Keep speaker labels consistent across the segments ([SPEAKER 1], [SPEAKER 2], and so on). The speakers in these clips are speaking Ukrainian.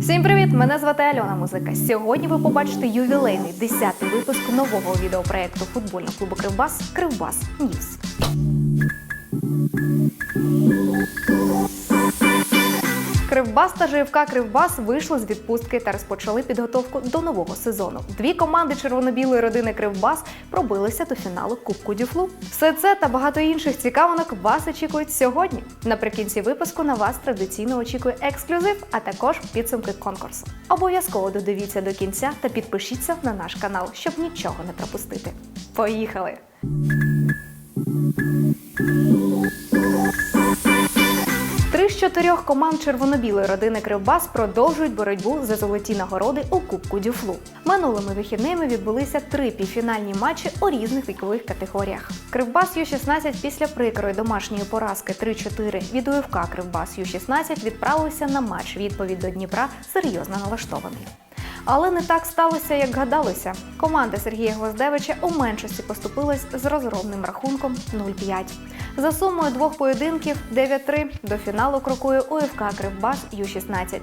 [SPEAKER 1] Всім привіт! Мене звати Альона Музика. Сьогодні ви побачите ювілейний 10-й випуск нового відеопроекту футбольного клубу Кривбас Кривбас Ньюс. Кривбас та ЖФК Кривбас вийшли з відпустки та розпочали підготовку до нового сезону. Дві команди червоно-білої родини Кривбас пробилися до фіналу Кубку Дюфлу. Все це та багато інших цікавинок вас очікують сьогодні. Наприкінці випуску на вас традиційно очікує ексклюзив, а також підсумки конкурсу. Обов'язково додивіться до кінця та підпишіться на наш канал, щоб нічого не пропустити. Поїхали! Чотирьох команд червоно-білої родини Кривбас продовжують боротьбу за золоті нагороди у Кубку Дюфлу. Минулими вихідними відбулися три півфінальні матчі у різних вікових категоріях. Кривбас Ю-16 після прикрої домашньої поразки 3-4 від УФК Кривбас Ю-16 відправився на матч відповідь до Дніпра серйозно налаштований. Але не так сталося, як гадалося. Команда Сергія Гвоздевича у меншості поступилась з розгромним рахунком 0-5. За сумою двох поєдинків 9-3 до фіналу крокує УФК Кривбас Ю-16.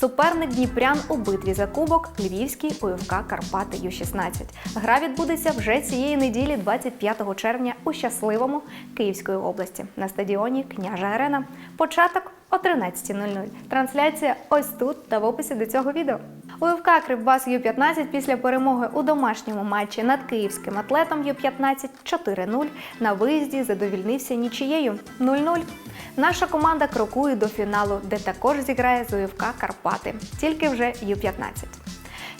[SPEAKER 1] Суперник Дніпрян у битві за кубок Львівський УФК Карпати Ю-16. Гра відбудеться вже цієї неділі, 25 червня, у щасливому Київської області на стадіоні Княжа Арена. Початок о 13.00. Трансляція ось тут та в описі до цього відео. УФК Кривбас Ю-15 після перемоги у домашньому матчі над київським атлетом Ю-15 4-0 на виїзді задовільнився нічією 0-0. Наша команда крокує до фіналу, де також зіграє з УФК Карпати, тільки вже Ю-15.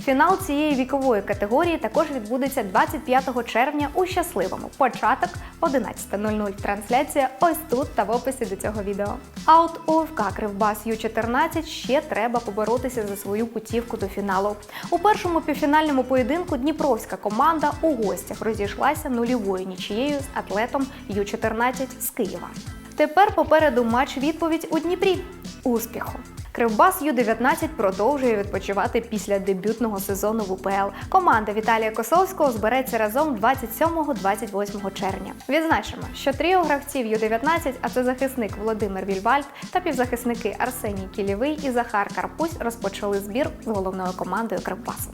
[SPEAKER 1] Фінал цієї вікової категорії також відбудеться 25 червня у щасливому. Початок 11.00. Трансляція ось тут та в описі до цього відео. А от УФК Кривбас Ю-14 ще треба поборотися за свою путівку до фіналу. У першому півфінальному поєдинку Дніпровська команда у гостях розійшлася нульовою нічією з атлетом Ю-14 з Києва. Тепер попереду матч відповідь у Дніпрі. Успіху! Кривбас Ю-19 продовжує відпочивати після дебютного сезону в УПЛ. Команда Віталія Косовського збереться разом 27-28 червня. Відзначимо, що тріо гравців Ю-19, а це захисник Володимир Вільвальд та півзахисники Арсеній Кілєвий і Захар Карпусь розпочали збір з головною командою Кривбасу.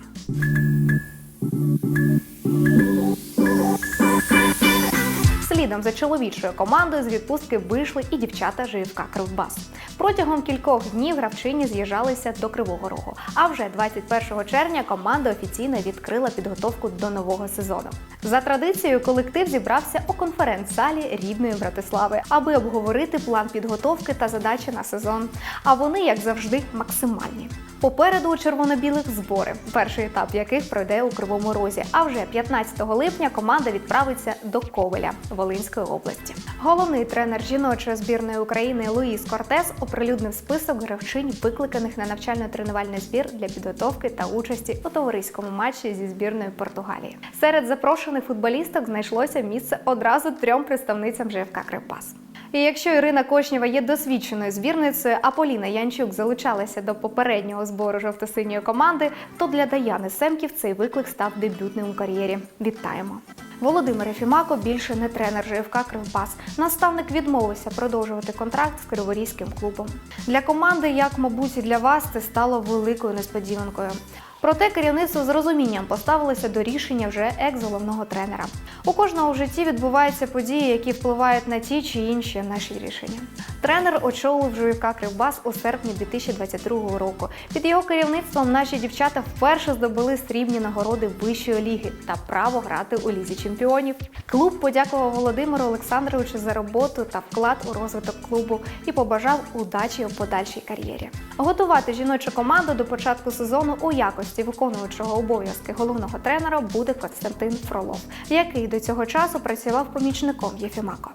[SPEAKER 1] Слідом за чоловічою командою з відпустки вийшли і дівчата ЖФК Кривбас. Протягом кількох днів гравчині з'їжджалися до Кривого Рогу. А вже 21 червня команда офіційно відкрила підготовку до нового сезону. За традицією, колектив зібрався у конференц-залі рідної Братислави, аби обговорити план підготовки та задачі на сезон. А вони, як завжди, максимальні. Попереду у червоно-білих збори, перший етап яких пройде у Кривому Розі. А вже 15 липня команда відправиться до Ковеля Волинської області. Головний тренер жіночої збірної України Луїс Кортес оприлюднив список гравчинь, викликаних на навчально-тренувальний збір для підготовки та участі у товариському матчі зі збірною Португалії. Серед запрошених футболісток знайшлося місце одразу трьом представницям ЖФК Кривбас. І якщо Ірина Кошнєва є досвідченою збірницею, а Поліна Янчук залучалася до попереднього збору жовто-синьої команди, то для Даяни Семків цей виклик став дебютним у кар'єрі. Вітаємо! Володимир Ефімако більше не тренер ЖФК Кривбас. Наставник відмовився продовжувати контракт з криворізьким клубом. Для команди, як мабуть, і для вас, це стало великою несподіванкою. Проте керівництво з розумінням поставилося до рішення вже екс-головного тренера. У кожного в житті відбуваються події, які впливають на ті чи інші наші рішення. Тренер очолив ЖУК Кривбас у серпні 2022 року. Під його керівництвом наші дівчата вперше здобули срібні нагороди вищої ліги та право грати у лізі чемпіонів. Клуб подякував Володимиру Олександровичу за роботу та вклад у розвиток клубу і побажав удачі у подальшій кар'єрі. Готувати жіночу команду до початку сезону у якості виконуючого обов'язки головного тренера буде Константин Фролов, який до цього часу працював помічником Єфімако.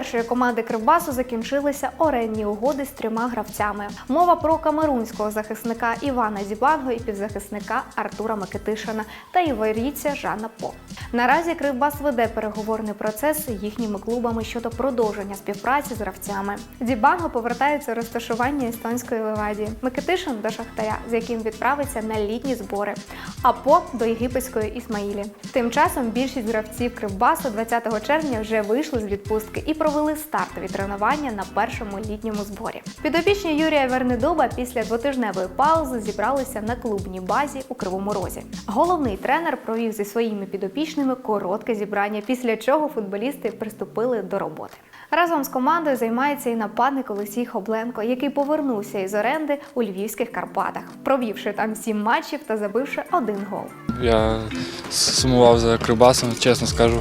[SPEAKER 1] Першої команди Кривбасу закінчилися орендні угоди з трьома гравцями. Мова про камерунського захисника Івана Зібанго і півзахисника Артура Микитишина та іварійця Жана По. Наразі Кривбас веде переговорний процес з їхніми клубами щодо продовження співпраці з гравцями. Зібанго повертається розташування естонської Левадії, Микитишин до Шахтаря, з яким відправиться на літні збори, а По до єгипетської Ісмаїлі. Тим часом більшість гравців Кривбасу 20 червня вже вийшли з відпустки і провели стартові тренування на першому літньому зборі. Підопічні Юрія Вернедуба після двотижневої паузи зібралися на клубній базі у Кривому Розі. Головний тренер провів зі своїми підопічними коротке зібрання, після чого футболісти приступили до роботи. Разом з командою займається і нападник Олексій Хобленко, який повернувся із оренди у львівських Карпатах, провівши там сім матчів та забивши один гол.
[SPEAKER 2] Я сумував за Кривбасом, чесно скажу.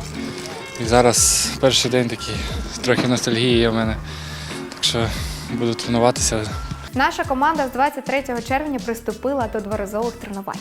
[SPEAKER 2] І зараз перший день такий, трохи ностальгії є в мене. Так що буду тренуватися.
[SPEAKER 1] Наша команда з 23 червня приступила до дворазових тренувань.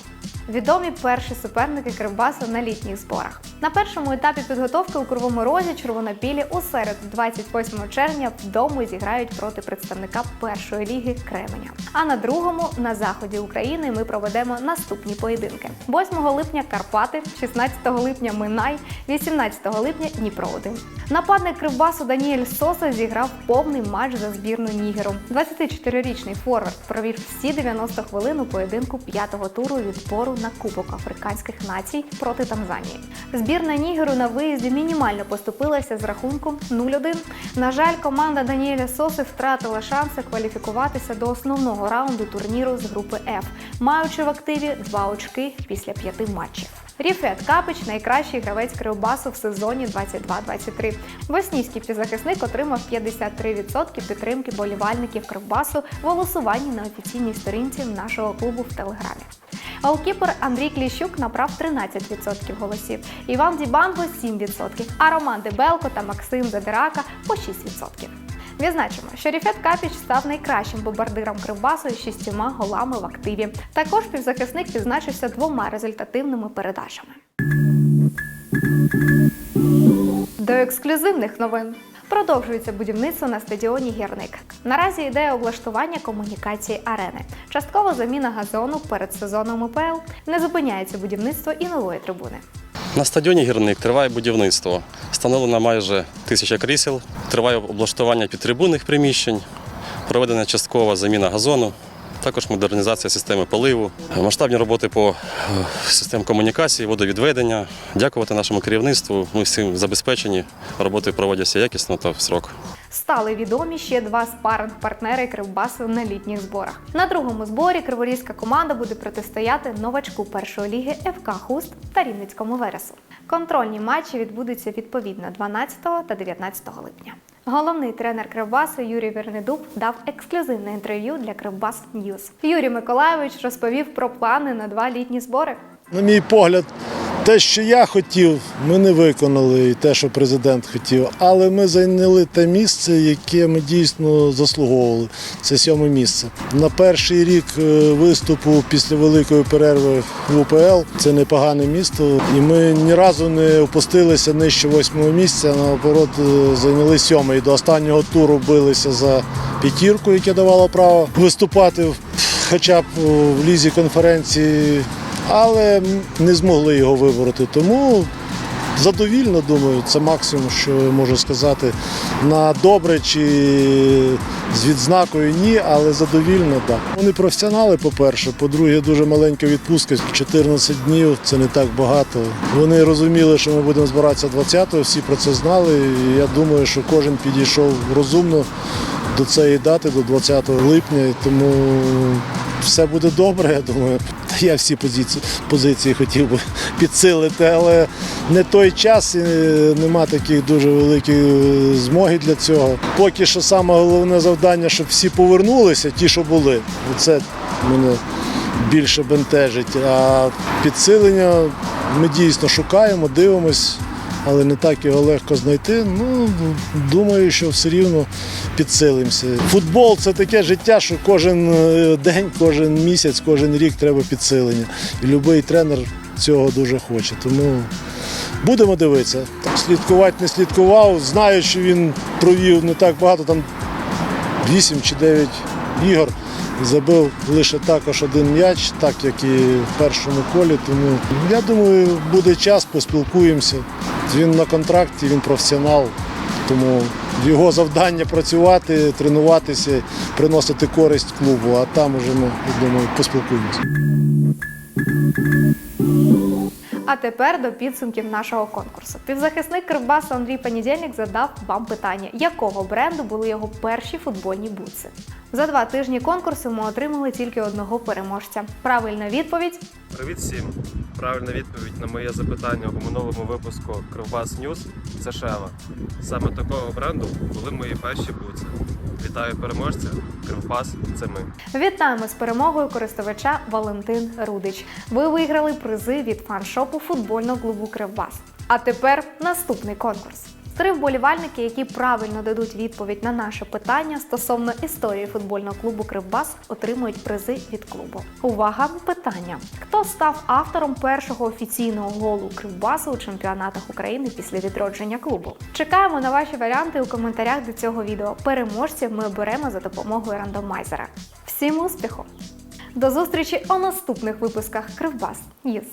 [SPEAKER 1] Відомі перші суперники Кривбасу на літніх зборах. На першому етапі підготовки у Кривому Розі червонопілі у середу, 28 червня, вдома зіграють проти представника першої ліги Кременя. А на другому на заході України ми проведемо наступні поєдинки: 8 липня Карпати, 16 липня Минай, 18 липня Дніпро 1 Нападник Кривбасу Даніель Соса зіграв повний матч за збірну Нігеру. 24-річний форвард провів всі 90 хвилин у поєдинку п'ятого туру відбору на Кубок Африканських націй проти Танзанії. Збірна Нігеру на виїзді мінімально поступилася з рахунком 0-1. На жаль, команда Даніеля Соси втратила шанси кваліфікуватися до основного раунду турніру з групи F, маючи в активі два очки після п'яти матчів. Ріфет Капич найкращий гравець Кривбасу в сезоні 22-23. Боснійський півзахисник отримав 53% підтримки болівальників Кривбасу в голосуванні на офіційній сторінці нашого клубу в Телеграмі. Голкіпер Андрій Кліщук набрав 13% голосів, Іван Дібанго 7%, а Роман Дебелко та Максим Задирака по 6%. Відзначимо, що Ріфет Капіч став найкращим бомбардиром Кривбасу із шістьма голами в активі. Також півзахисник відзначився двома результативними передачами. До ексклюзивних новин. Продовжується будівництво на стадіоні Гірник. Наразі йде облаштування комунікації арени. Часткова заміна газону перед сезоном УПЛ. Не зупиняється будівництво і нової трибуни.
[SPEAKER 3] На стадіоні гірник триває будівництво. Встановлено майже тисяча крісел, триває облаштування підтрибунних приміщень, проведена часткова заміна газону, також модернізація системи поливу, масштабні роботи по е, системі комунікації, водовідведення. Дякувати нашому керівництву. Ми всім забезпечені. Роботи проводяться якісно та в срок.
[SPEAKER 1] Стали відомі ще два спаринг-партнери Кривбасу на літніх зборах. На другому зборі криворізька команда буде протистояти новачку першої ліги ФК Хуст та Рівницькому Вересу. Контрольні матчі відбудуться відповідно 12 та 19 липня. Головний тренер Кривбасу Юрій Вернедуб дав ексклюзивне інтерв'ю для Кривбас Ньюз. Юрій Миколаєвич розповів про плани на два літні збори.
[SPEAKER 4] На мій погляд, те, що я хотів, ми не виконали і те, що президент хотів. Але ми зайняли те місце, яке ми дійсно заслуговували. Це сьоме місце. На перший рік е, виступу після великої перерви в УПЛ це непогане місто. І ми ні разу не опустилися нижче восьмого місця. Наоборот, е, зайняли сьоме. І до останнього туру билися за п'ятірку, яке давало право виступати хоча б в лізі конференції але не змогли його вибороти. Тому задовільно, думаю, це максимум, що можу сказати. На добре чи з відзнакою ні, але задовільно так. Вони професіонали, по-перше. По-друге, дуже маленька відпустка, 14 днів це не так багато. Вони розуміли, що ми будемо збиратися 20-го, всі про це знали. І я думаю, що кожен підійшов розумно до цієї дати, до 20 липня. Тому все буде добре, я думаю. Я всі позиції, позиції хотів би підсилити, але не той час і нема таких дуже великої змоги для цього. Поки що саме головне завдання, щоб всі повернулися, ті, що були. Це мене більше бентежить. А підсилення ми дійсно шукаємо, дивимось, але не так його легко знайти. Ну, думаю, що все рівно підсилимося. Футбол це таке життя, що кожен е, день, кожен місяць, кожен рік треба підсилення. І будь-який тренер цього дуже хоче. Тому будемо дивитися. Слідкувати не слідкував. Знаю, що він провів не так багато, там 8 чи 9 ігор. Забив лише також один м'яч, так як і в першому колі. Тому я думаю, буде час, поспілкуємося. Він на контракті, він професіонал. Тому його завдання працювати, тренуватися, приносити користь клубу, а там уже ми, я думаю, поспілкуємося.
[SPEAKER 1] А тепер до підсумків нашого конкурсу. Півзахисник Кривбасу Андрій Понедільник задав вам питання, якого бренду були його перші футбольні бутси. За два тижні конкурсу ми отримали тільки одного переможця. Правильна відповідь
[SPEAKER 5] Привіт всім! Правильна відповідь на моє запитання у минулому випуску Кривбас Ньюз це Шева. Саме такого бренду були мої перші буци. Вітаю переможця! Кривбас це ми.
[SPEAKER 1] Вітаємо з перемогою користувача Валентин Рудич. Ви виграли призи від фаншопу футбольного клубу Кривбас. А тепер наступний конкурс. Три вболівальники, які правильно дадуть відповідь на наше питання стосовно історії футбольного клубу Кривбас, отримують призи від клубу. Увага! Питання: хто став автором першого офіційного голу Кривбасу у чемпіонатах України після відродження клубу? Чекаємо на ваші варіанти у коментарях до цього відео. Переможців ми оберемо за допомогою рандомайзера. Всім успіху! До зустрічі у наступних випусках Кривбас. Єс!